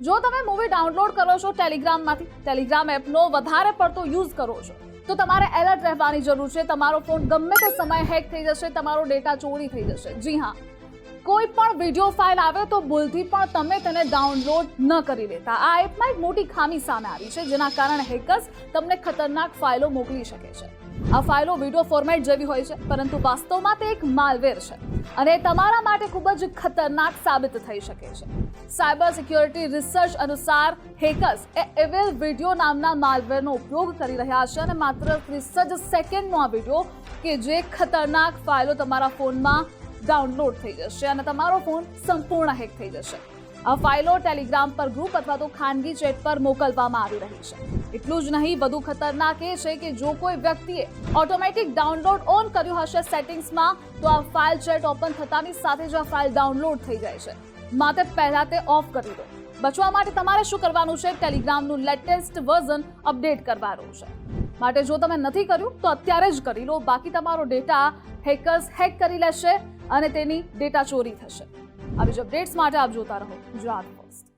જો તમે movie download કરો છો ટેલિગ્રામમાંથી ટેલિગ્રામ એપનો વધારે પડતો યુઝ કરો છો, તો તમારે એલર્ટ રહેવાની જરૂર છે. તમારો ફોન ગમે તે સમયે હેક થઈ જશે, તમારો ડેટા ચોરી થઈ જશે. જી હા. કોઈ પણ વીડિયો ફાઇલ આવે તો ભૂલથી પણ તમે તેને ડાઉનલોડ ન કરી લેતા. આ એપમાં એક મોટી ખામી સામે આવી છે, જેના કારણે હેકર્સ તમને ખતરનાક ફાઇલો મોકલી શકે છે. આ ફાઇલો વીડિયો ફોર્મેટ જેવી હોય છે, પરંતુ વાસ્તવમાં તે એક માલવેર છે અને તમારા માટે ખૂબ જ ખતરનાક સાબિત થઈ શકે છે. સાયબર સિક્યોરિટી રિસર્ચ અનુસાર હેકર્સ એ એવેલ વીડિયો નામના માલવેરનો ઉપયોગ કરી રહ્યા છે અને માત્ર ત્રીસ જ સેકન્ડનો આ વીડિયો કે જે ખતરનાક ફાઇલો તમારા ફોનમાં ડાઉનલોડ થઈ જશે અને તમારો ફોન સંપૂર્ણ હેક થઈ જશે. આ ફાઇલો ટેલિગ્રામ પર ગ્રુપ અથવા તો ખાનગી ચેટ પર મોકલવામાં આવી રહી છે. એટલું જ નહીં, વધુ ખતરનાક એ છે કે જો કોઈ વ્યક્તિએ ઓટોમેટિક ડાઉનલોડ ઓન કર્યું હશે સેટિંગ્સમાં, તો આ ફાઇલ ચેટ ઓપન થતાની સાથે જ આ ફાઇલ ડાઉનલોડ થઈ જાય છે. માટે પહેલા તે ઓફ કરી દો. બચવા માટે તમારે શું કરવાનું છે? ટેલિગ્રામનું લેટેસ્ટ વર્ઝન અપડેટ કરવાનું છે. માટે જો તમે નથી કર્યું, તો અત્યારે જ કરી લો. બાકી તમારો ડેટા હેકર્સ હેક કરી લેશે અને તેની ડેટા ચોરી થશે. આવી જ અપડેટ્સ માટે આપ જોતા રહો ગુજરાત પોસ્ટ